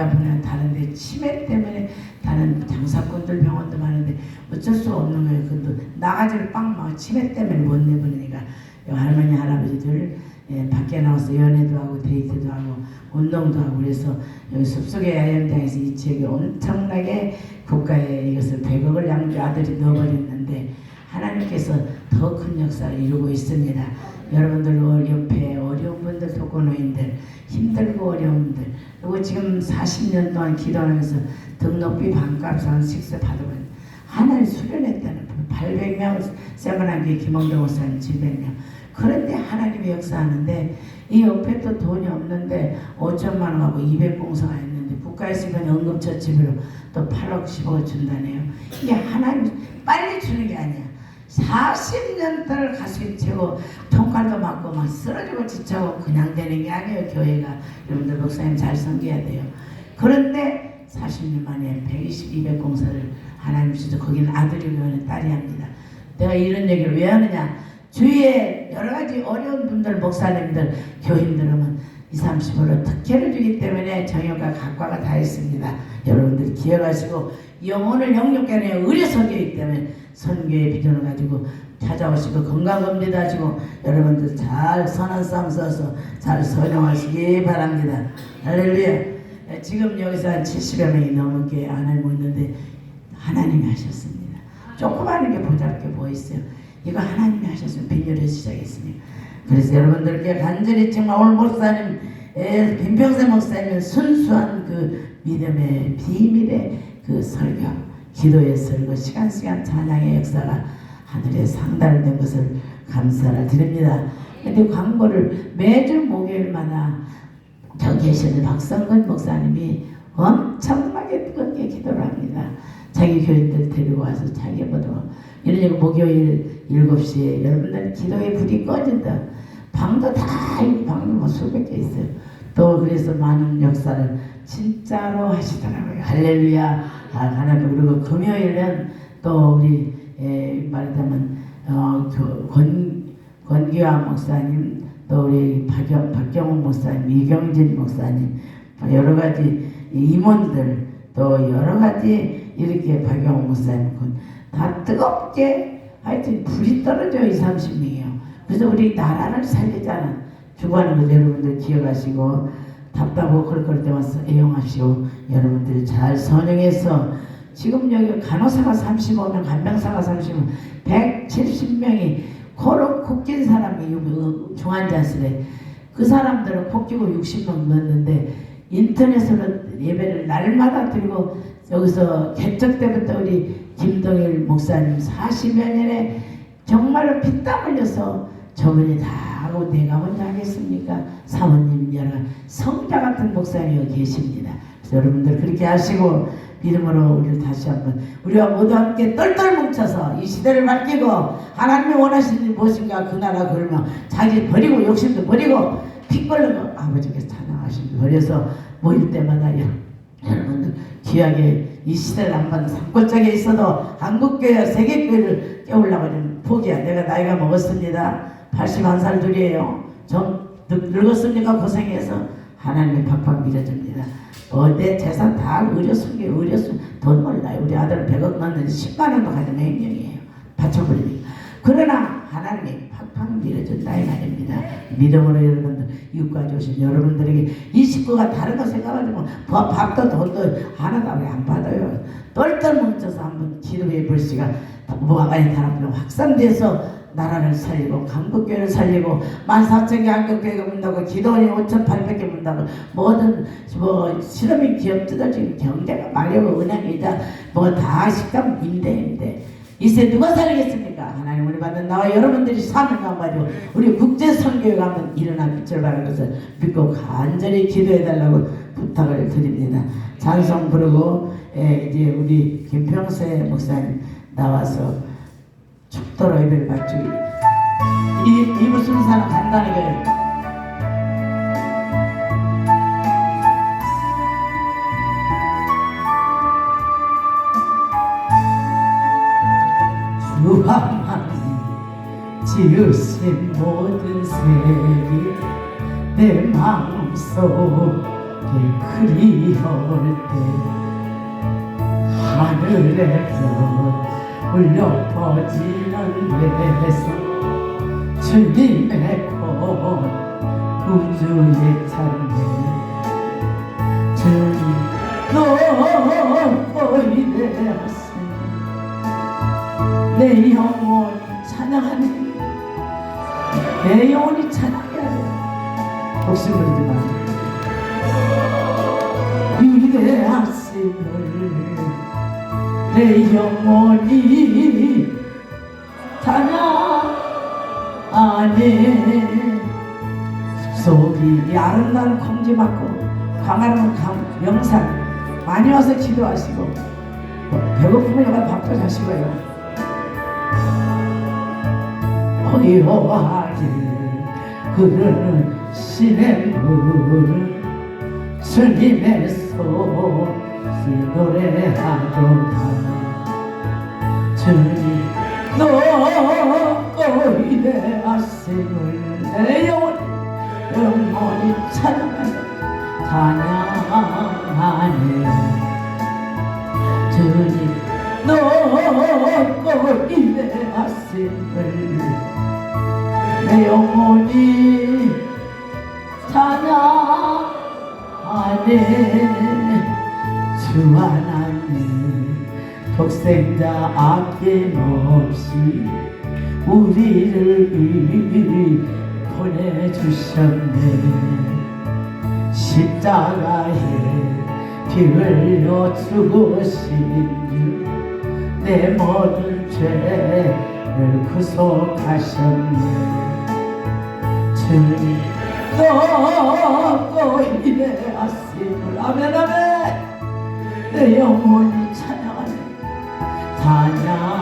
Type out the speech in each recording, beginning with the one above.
보면 다른데 치매 때문에 다른 장사꾼들 병원도 많은데 어쩔 수 없는 거예요. 그것도 나가지를 빵막 치매 때문에 못 내보내니까 요 할머니 할아버지들 예, 밖에 나와서 연애도 하고 데이트도 하고 운동도 하고 그래서 여기 숲속의 야영장에서 이 책이 엄청나게 국가에 이것을 100억을 양주 아들이 넣어버렸는데 하나님께서 더 큰 역사를 이루고 있습니다. 여러분들 옆에 어려운 분들 독거노인들 힘들고 어려운 분들. 그리고 지금 40년 동안 기도하면서 등록비 반값 한 식사 받으면 하나님 수련했다는 800명 세븐한기 김홍대 목사님 700명. 그런데 하나님이 역사하는데 이 옆에 또 돈이 없는데 5천만 원하고 200공사가 있는데 국가에서 이번 응급처치비로 또 8억 10억 준다네요. 이게 하나님 빨리 주는 게 아니야 40년 동안 가슴이 채고 통칼도 맞고 막 쓰러지고 지쳐고 그냥 되는 게 아니에요 교회가. 여러분들 목사님 잘 섬겨야 돼요. 그런데 40년 만에 120, 200 공사를 하나님 주셔서 거기는 아들이 교회는 딸이 합니다. 내가 이런 얘기를 왜 하느냐? 주위에 여러 가지 어려운 분들 목사님들 교인들 오면 20, 30으로 특혜를 주기 때문에 정욕과 각과가 다 있습니다. 여러분들 기억하시고 영혼을 하는 의뢰 설교이기 때문에 선교의 비전을 가지고 찾아오시고 건강검진도 하시고 여러분들 잘 선한 싸움 써서 잘 선용하시기 바랍니다. 할렐루야. 예, 지금 여기서 한 70여 명이 넘게 안 알고 있는데 하나님이 하셨습니다. 조그마한 게 보잘게 뭐 있어요. 이거 하나님이 하셨으면 비밀을 시작했으니까. 그래서 여러분들께 간절히 정말 오늘 목사님, 에, 김평생 목사님은 순수한 그 믿음의 비밀의 그 설교, 기도의 설교, 시간 시간 찬양의 역사가 하늘에 상달된 것을 감사를 드립니다. 근데 광고를 매주 목요일마다 저 계시는 박성근 목사님이 엄청나게 뜨겁게 기도를 합니다. 자기 교인들 데리고 와서 자기 보도 이러니까 목요일 7시에 여러분들 기도의 불이 꺼진다. 방도 다 방도 뭐 수백 개 있어요. 또 그래서 많은 역사를 진짜로 하시더라고요. 할렐루야. 아, 하나님 그리고 금요일은 또 우리 에, 말하자면 어, 그 권, 권기화 목사님 또 우리 박영, 박경훈 목사님, 이경진 목사님 여러 가지 임원들 또 여러 가지 이렇게 박영훈 목사님 다 뜨겁게 하여튼 불이 떨어져 2, 30명이요. 그래서 우리 나라를 살리자는 거 여러분들 기억하시고 답답하고 그럴 걸때 와서 애용하시고 여러분들이 잘 선영해서 지금 여기 간호사가 35명, 간병사가 30명, 170명이 코로 코낀 사람이 여기 중환자실에 그 사람들은 코 끼고 60명 넣었는데 인터넷으로 예배를 날마다 드리고 여기서 개척 때부터 우리 김동일 목사님 40여 년에 정말로 피땀 흘려서 저분이 다 하고 내가 먼저 하겠습니까? 사모님 여러 성자 같은 목사님이 계십니다. 여러분들 그렇게 하시고 믿음으로 우리를 다시 한번 우리와 모두 함께 똘똘 뭉쳐서 이 시대를 맡기고 하나님이 원하시는 무엇인가 그 나라 걸며 자기 버리고 욕심도 버리고 거 아버지께서 찬양하신 버려서 모일 때마다 여- 여러분들 귀하게 이 시대를 한번 산골짜기에 있어도 한국교회 세계교회를 깨우려고 하는 포기야. 내가 나이가 먹었습니다. 81살 둘이에요. 좀 늙- 늙었으니까? 고생해서 하나님의 팍팍 밀어줍니다. 어, 내 재산 다 의료 숨겨 의료 숨돈 몰라요. 우리 아들은 100억 넣는데 10만 원도 가지고 행령이에요. 받쳐버리니까 그러나 하나님이 팍팍 밀어준다 이 말입니다. 믿음으로 여러분들 이웃과 오신 여러분들에게 이 식구가 다른 거 생각하지고 뭐 밥도 돈도 하나도 왜안 받아요. 똘똘 뭉쳐서 한번 볼 시간. 뭐가 많이 다락으로 확산돼서 나라를 살리고 강북교회를 살리고 14,000개 한국교회가 문다고 기도원이 5,800개 문다고 뭐든 뭐 실업인 기업 뜯어지고 경제가 말려고 은행이자 뭐다 식당 임대 임대 이세 누가 살리겠습니까? 하나님 우리 받는 나와 여러분들이 삶을 가지고 우리 국제 선교회가 한번 일어날 빛을 발하는 것을 믿고 간절히 기도해 달라고 부탁을 드립니다. 찬송 부르고 예, 이제 우리 김평세 목사님 나와서 축도로 예배를 받기 이, 이 무슨 사람 간단하게 지으신 모든 세계 내 마음속 그리울 때 하늘에서 울려 퍼지는 내손 주님의 꽃 우주의 찬양 주님 너의 내 가슴 내 영혼이 찬양하네. 내 영혼이 찬양해야 돼 욕심 부리지 마 위대하심을 내 영혼이 찬양하네 속이 아름다운 공지 맞고 광활한 강, 영산 많이 와서 기도하시고 뭐 배고프면 여기 밥도 자시고요. 고요하게 흐르는 시냇물을 주님의 손 이 노래하도다 주님 너고 이래하심을 내 영혼 영원히 찬양하네 찬양하네. 주님 너고 이래하심을 내 영혼이 찬양하네 주 하나님 독생자 아낌없이 우리를 보내주셨네. 십자가에 피 흘려 죽으신 내 모든 죄를 구속하셨네. 주님 너고 이래하심을. 아멘 아멘 내 영혼이 찬양하네 찬양하네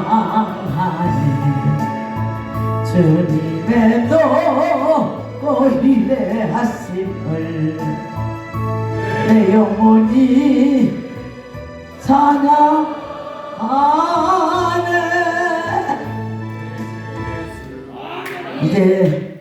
주님의 너고 이래하심을. 내 영혼이 찬양하네. 이제